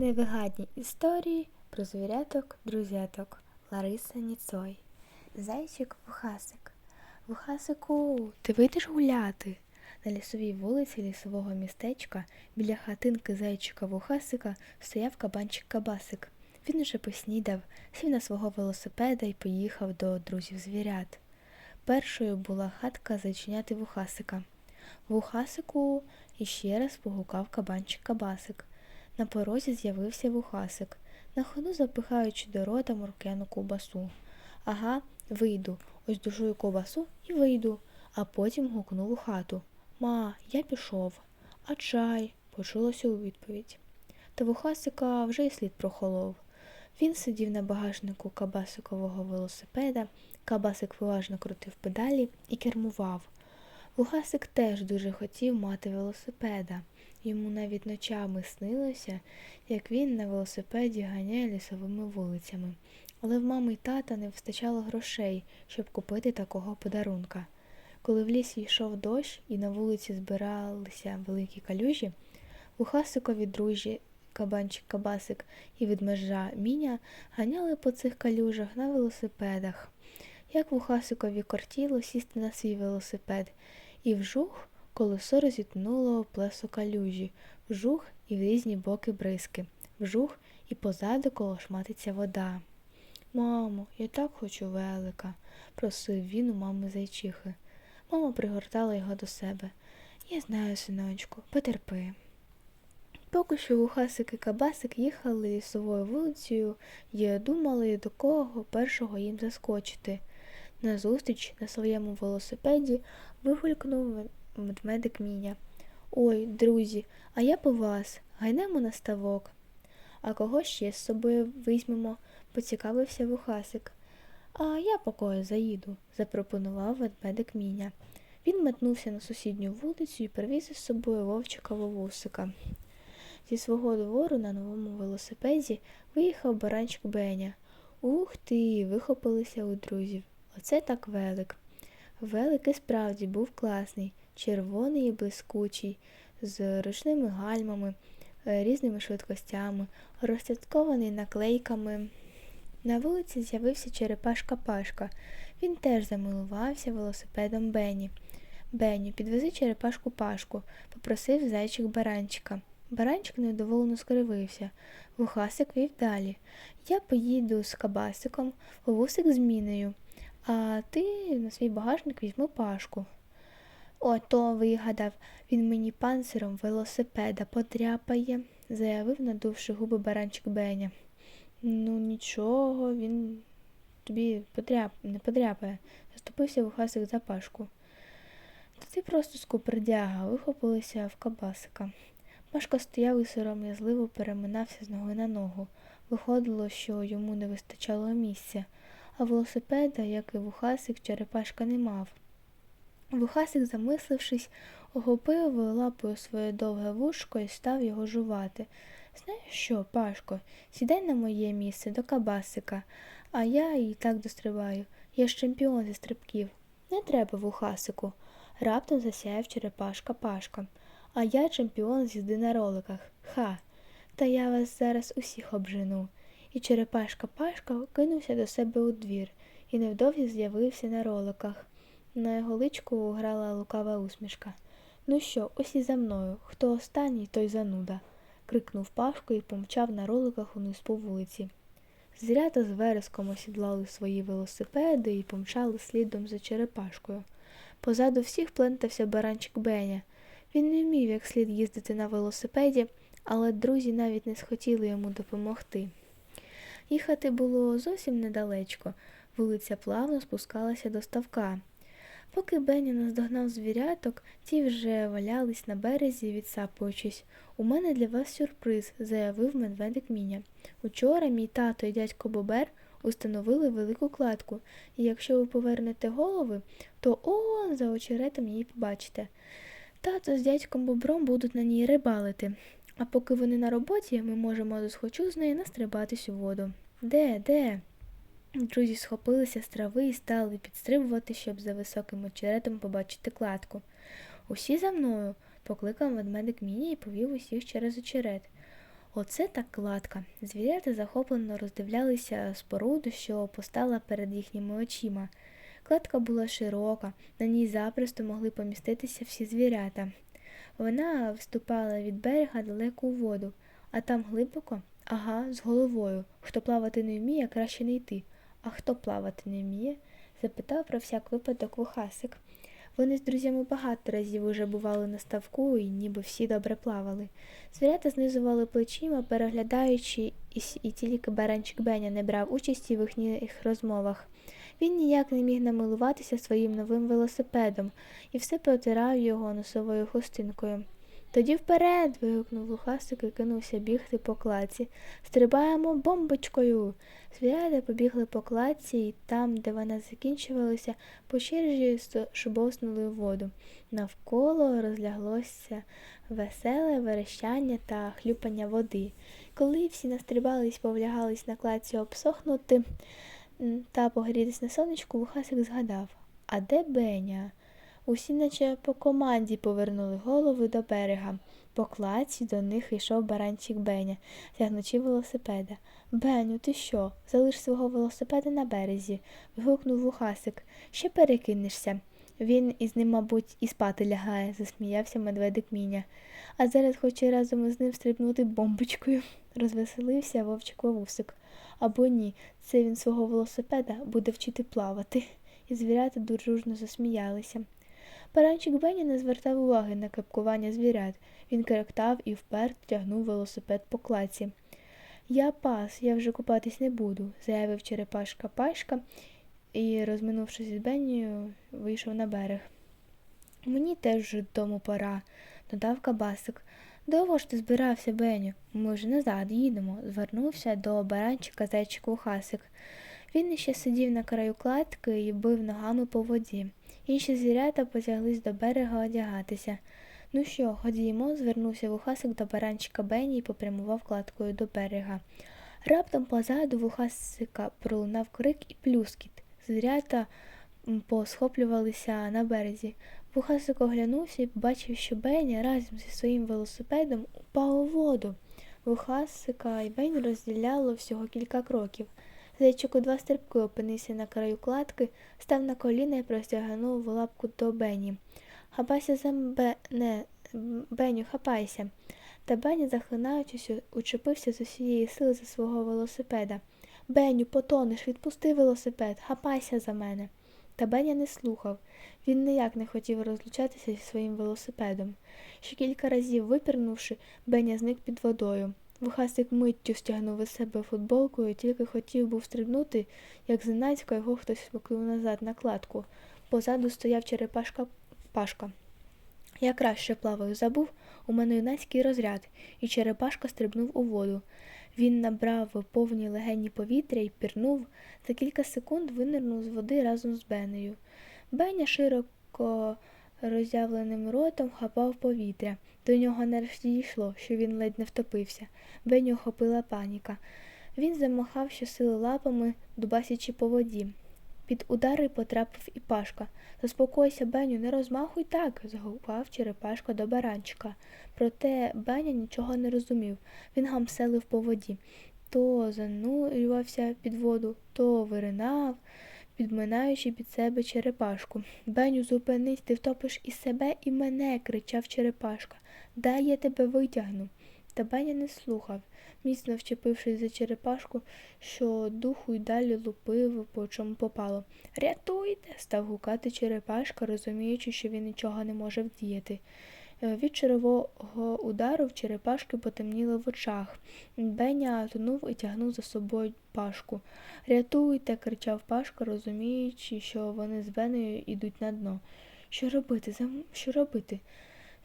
Невигадні історії про звіряток, друзяток Лариса Ніцой. Зайчик Вухасик. Вухасику, ти вийдеш гуляти? На лісовій вулиці лісового містечка біля хатинки зайчика Вухасика стояв кабанчик Кабасик. Він уже поснідав, сів на свого велосипеда і поїхав до друзів звірят. Першою була хатка зайченяти Вухасика. Вухасику іще раз погукав кабанчик Кабасик. На порозі з'явився вухасик, на ходу запихаючи до рота моркену ковбасу. Ага, вийду, ось душую ковбасу і вийду, а потім гукнув у хату. Ма, я пішов. А чай? почулося у відповідь. Та вухасика вже й слід прохолов. Він сидів на багажнику кабасикового велосипеда, кабасик поважно крутив педалі і кермував. Вухасик теж дуже хотів мати велосипеда. Йому навіть ночами снилося, як він на велосипеді ганяє лісовими вулицями. Але в мами й тата не вистачало грошей, щоб купити такого подарунка. Коли в лісі йшов дощ і на вулиці збиралися великі калюжі, Вухасикові дружі кабанчик Кабасик і ведмежа Міня ганяли по цих калюжах на велосипедах. Як Вухасикові кортіло сісти на свій велосипед, і вжух колесо розітнуло плесо калюжі, вжух і в різні боки бризки, вжух і позаду колошматиться вода. Мамо, я так хочу велика, просив він у мами зайчихи. Мама пригортала його до себе. Я знаю, синочку, потерпи. Поки що вухасик і кабасик їхали лісовою вулицею і думали, до кого першого їм заскочити. Назустріч на своєму велосипеді вигулькнув медмедик Міня. Ой, друзі, а я по вас. Гайнемо на ставок. А кого ще з собою візьмемо? поцікавився вухасик. А я по кого заїду, запропонував ведмедик Міня. Він метнувся на сусідню вулицю і привіз із собою вовчикового вусика. Зі свого двору на новому велосипеді виїхав баранчик Беня. Ух ти, вихопилися у друзів. Оце так велик. Велик і справді був класний, червоний і блискучий, з ручними гальмами, е, різними швидкостями, розцяткований наклейками. На вулиці з'явився черепашка Пашка. Він теж замилувався велосипедом Бені. Беню, підвези черепашку Пашку, попросив зайчик баранчика. Баранчик невдоволено скривився. Вухасик вів далі. Я поїду з кабасиком, вовусик з мінею, а ти на свій багажник візьми пашку. Ото вигадав, він мені панциром велосипеда подряпає, заявив, надувши губи баранчик Беня. Ну, нічого, він тобі подряп... не подряпає, заступився вухасик за пашку. Та ти просто скупердяга, вихопилися в кабасика. Пашка стояв і сором'язливо переминався з ноги на ногу. Виходило, що йому не вистачало місця, а велосипеда, як і вухасик, черепашка не мав. Вухасик, замислившись, охопив лапою своє довге вушко і став його жувати. Знаєш що, Пашко, сідай на моє місце до кабасика, а я і так дострибаю. Я ж чемпіон зі стрибків. Не треба, вухасику. Раптом засяяв черепашка Пашка. А я чемпіон з їзди на роликах. Ха. Та я вас зараз усіх обжену. І черепашка Пашка кинувся до себе у двір і невдовзі з'явився на роликах. На його личку грала лукава усмішка. Ну що, усі за мною. Хто останній, той зануда. крикнув Пашко і помчав на роликах униз по вулиці. Звірята з вереском осідлали свої велосипеди і помчали слідом за черепашкою. Позаду всіх плентався баранчик Беня. Він не вмів як слід їздити на велосипеді, але друзі навіть не схотіли йому допомогти. Їхати було зовсім недалечко, вулиця плавно спускалася до ставка. Поки Беня наздогнав звіряток, ті вже валялись на березі, відсапуючись. У мене для вас сюрприз, заявив медведик Міня. Учора мій тато і дядько Бобер установили велику кладку, і якщо ви повернете голови, то он за очеретом її побачите. Тато з дядьком Бобром будуть на ній рибалити, а поки вони на роботі, ми можемо досхочу з неї настрибатись у воду. Де, де? Друзі схопилися з трави і стали підстрибувати, щоб за високим очеретом побачити кладку. Усі за мною, покликав ведмедик Міні і повів усіх через очерет. Оце так кладка. Звірята захоплено роздивлялися споруду, що постала перед їхніми очима. Кладка була широка, на ній запросто могли поміститися всі звірята. Вона вступала від берега далеко у воду, а там глибоко, ага, з головою. Хто плавати не вміє, краще не йти. А хто плавати не вміє? запитав про всяк випадок вухасик. Вони з друзями багато разів уже бували на ставку і ніби всі добре плавали. Звірята знизували плечима, переглядаючи, і, тільки баранчик Беня не брав участі в їхніх розмовах. Він ніяк не міг намилуватися своїм новим велосипедом і все потирав його носовою хустинкою. Тоді вперед. вигукнув Лухасик і кинувся бігти по кладці. Стрибаємо бомбочкою. Звірята побігли по кладці, і там, де вона закінчувалася, по черзі шубовснули у воду. Навколо розляглося веселе верещання та хлюпання води. Коли всі настрибались повлягались на кладці обсохнути та погрітись на сонечку, Вухасик згадав, а де Беня? Усі наче по команді повернули голови до берега. По кладці до них йшов баранчик Беня, тягнучи велосипеда. Беню, ти що? Залиш свого велосипеда на березі, вигукнув Вухасик. Ще перекинешся. Він із ним, мабуть, і спати лягає, засміявся медведик Міня. А зараз хоче разом із ним стрибнути бомбочкою, розвеселився вовчик Вовусик. Або ні, це він свого велосипеда буде вчити плавати. І звірята дружно засміялися. Баранчик Бені не звертав уваги на кепкування звірят. Він керектав і вперто тягнув велосипед по клаці. Я пас, я вже купатись не буду, заявив черепашка Пашка і, розминувшись з Беннією, вийшов на берег. Мені теж вже додому пора, додав кабасик. Довго ж ти збирався, Беню? Ми вже назад їдемо, звернувся до баранчика зайчик Вухасик. Він іще сидів на краю кладки і бив ногами по воді. Інші звірята потяглись до берега одягатися. Ну що, ходімо, звернувся вухасик до баранчика Бені і попрямував кладкою до берега. Раптом позаду вухасика пролунав крик і плюскіт. Звірята посхоплювалися на березі. Вухасик оглянувся і побачив, що Беня разом зі своїм велосипедом упав у воду. Вухасика і Бені розділяло всього кілька кроків. Зайчик у два стрибки опинився на краю кладки, став на коліна і простягнув лапку до Бені. Хапайся за мене, Беню, хапайся. Та Беня, захлинаючись, учепився з усієї сили за свого велосипеда. Беню, потонеш, відпусти велосипед, хапайся за мене. Та Беня не слухав. Він ніяк не хотів розлучатися зі своїм велосипедом. Ще кілька разів випірнувши, Беня зник під водою. Вухасик миттю стягнув із себе футболку і тільки хотів був стрибнути, як зненацька його хтось смокнув назад на кладку. Позаду стояв черепашка Пашка. Я краще плаваю, забув, у мене юнацький розряд, і черепашка стрибнув у воду. Він набрав повні легені повітря і пірнув. За кілька секунд винирнув з води разом з Бенею. Беня широко роззявленим ротом хапав повітря. До нього нарешті дійшло, що він ледь не втопився. Беню охопила паніка. Він замахав щосили лапами, дубасячи по воді. Під удари потрапив і Пашка. Заспокойся, Беню, не розмахуй так, загукав черепашка до баранчика. Проте Беня нічого не розумів. Він гамселив по воді. То занурювався під воду, то виринав, підминаючи під себе черепашку. Беню, зупинись, ти втопиш і себе, і мене, кричав черепашка. Дай я тебе витягну. Та Беня не слухав, міцно вчепившись за черепашку, що духу й далі лупив, по чому попало. Рятуйте, став гукати черепашка, розуміючи, що він нічого не може вдіяти. Е, Від червого удару в черепашки потемніло в очах. Беня тонув і тягнув за собою пашку. Рятуйте, кричав Пашка, розуміючи, що вони з Бенею йдуть на дно. Що робити? Зам... Що робити?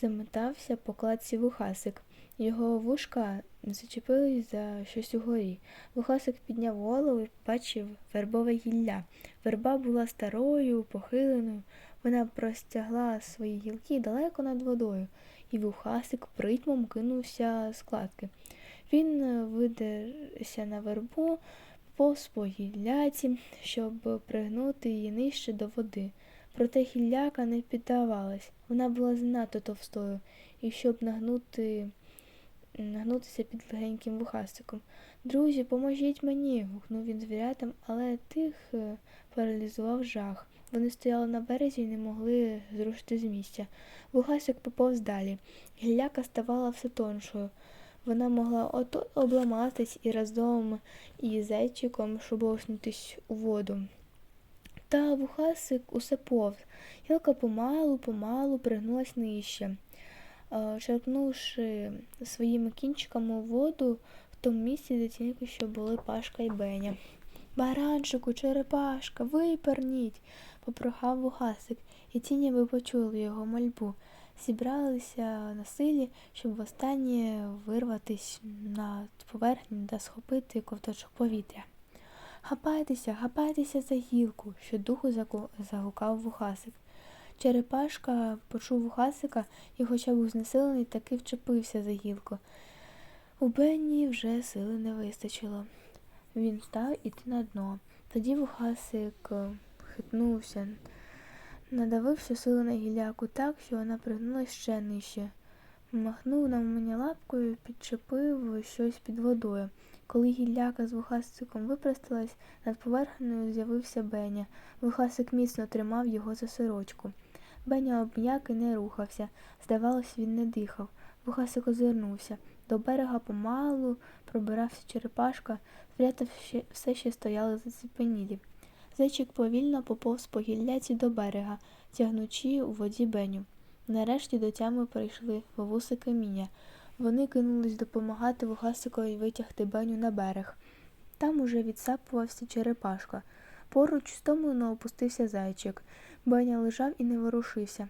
Заметався по кладці вухасик. Його вушка зачепились за щось угорі. Вухасик підняв голову і бачив вербове гілля. Верба була старою, похиленою. Вона простягла свої гілки далеко над водою, і вухасик притьмом кинувся з кладки. Він е, видерся на вербу по гілляці, щоб пригнути її нижче до води. Проте гілляка не піддавалась. Вона була занадто товстою, і щоб нагнути нагнутися під легеньким вухастиком. Друзі, поможіть мені. гукнув він звірятам, але тих е, паралізував жах. Вони стояли на березі і не могли зрушити з місця. Вухасик поповз далі. Гілляка ставала все тоншою. Вона могла ото обламатись і разом із зайчиком шубовснутись у воду. Та вухасик усе повз. Гілка помалу, помалу пригнулась нижче. Е, Черпнувши своїми кінчиками воду в тому місці, де тільки що були Пашка і Беня. Баранчику, черепашка, виперніть, попрохав вухасик, і ті ніби почули його мольбу. Зібралися на силі, щоб востаннє вирватись на поверхню та схопити ковточок повітря. Гапайтеся, гапайтеся за гілку, що духу загукав вухасик. Черепашка почув вухасика і, хоча був знесилений, таки вчепився за гілку. У Бенні вже сили не вистачило. Він став іти на дно. Тоді вухасик хитнувся, надавив всю силу на гіляку так, що вона пригнулась ще нижче. Махнув на мене лапкою, підчепив щось під водою. Коли гілляка з вухасиком випросталась, над поверхнею з'явився Беня. Вухасик міцно тримав його за сорочку. Беня обм'як і не рухався. Здавалось, він не дихав. Вухасик озирнувся. До берега помалу пробирався черепашка, звірята ще- все ще стояли заціпенілі. Зайчик повільно поповз по гілляці до берега, тягнучи у воді Беню. Нарешті до тями прийшли вовуси каміння. Вони кинулись допомагати вухасикові витягти Беню на берег. Там уже відсапувався черепашка. Поруч стомлено опустився зайчик. Беня лежав і не ворушився.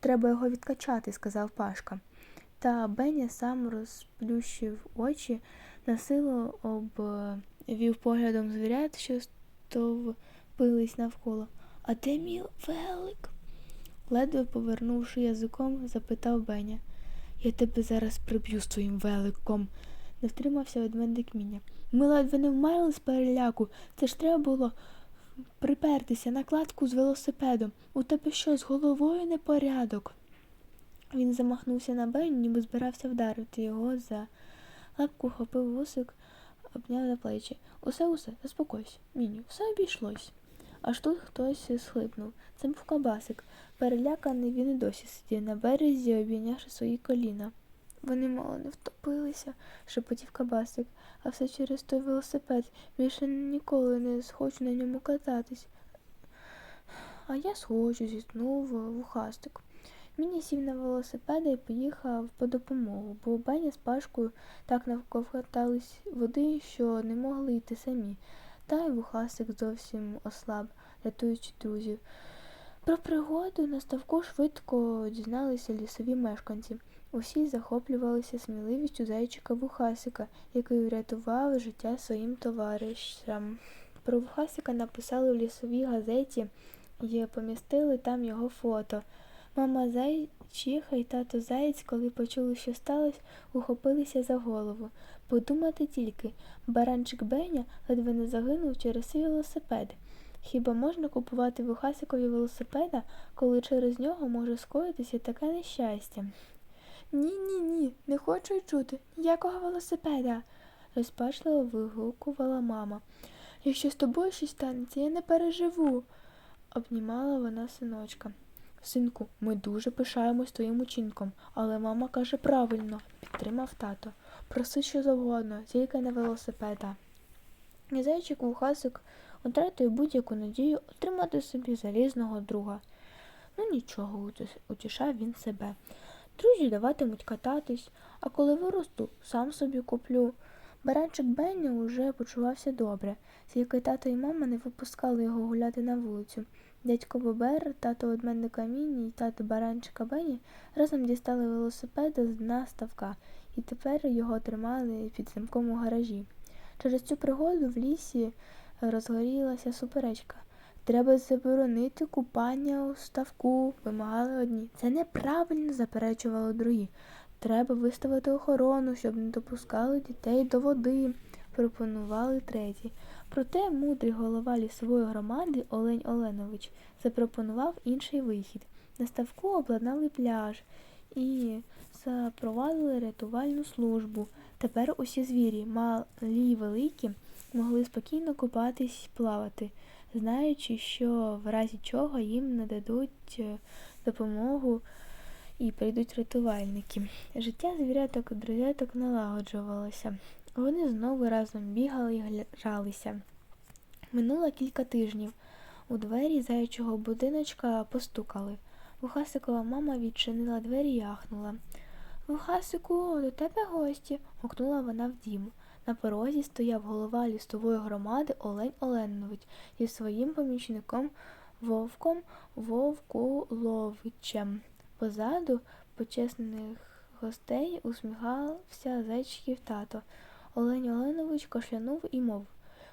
Треба його відкачати, сказав Пашка. Та Беня сам розплющив очі, насилу обвів поглядом звірят, що стовпились навколо. А де мій велик? Ледве повернувши язиком, запитав Беня. Я тебе зараз приб'ю з твоїм великом, не втримався ведмедик Міня. Ми ледве не вмерли з переляку. Це ж треба було припертися на кладку з велосипедом. У тебе що, з головою непорядок? Він замахнувся на Беню, ніби збирався вдарити його за лапку, хопив вусик, обняв за плечі. Усе, усе, заспокойся, Міню, все обійшлось. Аж тут хтось схлипнув. Це був кабасик. Переляканий він і досі сидів на березі, обійнявши свої коліна. Вони мало не втопилися, шепотів кабасик, а все через той велосипед. Більше ніколи не схочу на ньому кататись. А я схочу, зіткнув вухастик. Міні сів на велосипеда і поїхав по допомогу, бо Беня з Пашкою так навковтались води, що не могли йти самі. Та й вухастик зовсім ослаб, рятуючи друзів. Про пригоду на ставку швидко дізналися лісові мешканці. Усі захоплювалися сміливістю зайчика Вухасика, який врятував життя своїм товаришам. Про Вухасика написали в лісовій газеті і помістили там його фото. Мама зайчиха і тато заєць, коли почули, що сталося, ухопилися за голову. Подумати тільки, баранчик Беня ледве не загинув через свій велосипед. Хіба можна купувати Вухасикові велосипеда, коли через нього може скоїтися таке нещастя? Ні, ні, ні, не хочу й чути ніякого велосипеда, розпачливо вигукувала мама. Якщо з тобою щось станеться, я не переживу, обнімала вона синочка. Синку, ми дуже пишаємось твоїм учинком, але мама каже правильно, підтримав тато. Проси що завгодно, тільки не велосипеда. І зайчик вухасик втратив будь-яку надію отримати собі залізного друга. Ну нічого, утішав він себе. Друзі даватимуть кататись, а коли виросту, сам собі куплю. Баранчик Бенні уже почувався добре, тільки тато і мама не випускали його гуляти на вулицю. Дядько Бобер, тато ведмедика Міні і тато баранчика Бенні разом дістали велосипеда з дна ставка, і тепер його тримали під замком у гаражі. Через цю пригоду в лісі розгорілася суперечка. Треба заборонити купання у ставку, вимагали одні. Це неправильно, заперечували другі. Треба виставити охорону, щоб не допускали дітей до води, пропонували треті. Проте мудрий голова лісової громади Олень Оленович запропонував інший вихід. На ставку обладнали пляж, і запровадили рятувальну службу. Тепер усі звірі, малі й великі, могли спокійно купатись плавати, знаючи, що в разі чого їм нададуть е, допомогу і прийдуть рятувальники. Життя звіряток і друзяток налагоджувалося. Вони знову разом бігали й гралися. Минуло кілька тижнів. У двері заячого будиночка постукали. Вухасикова мама відчинила двері і ахнула. Вухасику, до тебе гості, гукнула вона в дім. На порозі стояв голова лістової громади Олень Оленович із своїм помічником Вовком Вовкуловичем. Позаду почесних гостей усміхався зайчиків тато. Олень Оленович кашлянув і мов.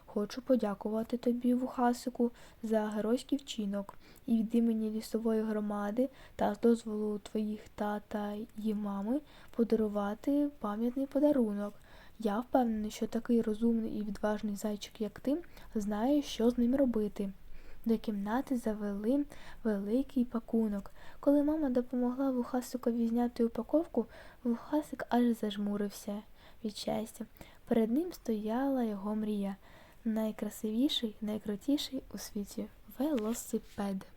Хочу подякувати тобі, Вухасику, за геройський вчинок і від імені лісової громади та з дозволу твоїх тата й мами подарувати пам'ятний подарунок. Я впевнений, що такий розумний і відважний зайчик, як ти, знає, що з ним робити. До кімнати завели великий пакунок. Коли мама допомогла Вухасикові зняти упаковку, Вухасик аж зажмурився від щастя. Перед ним стояла його мрія найкрасивіший, найкрутіший у світі велосипед.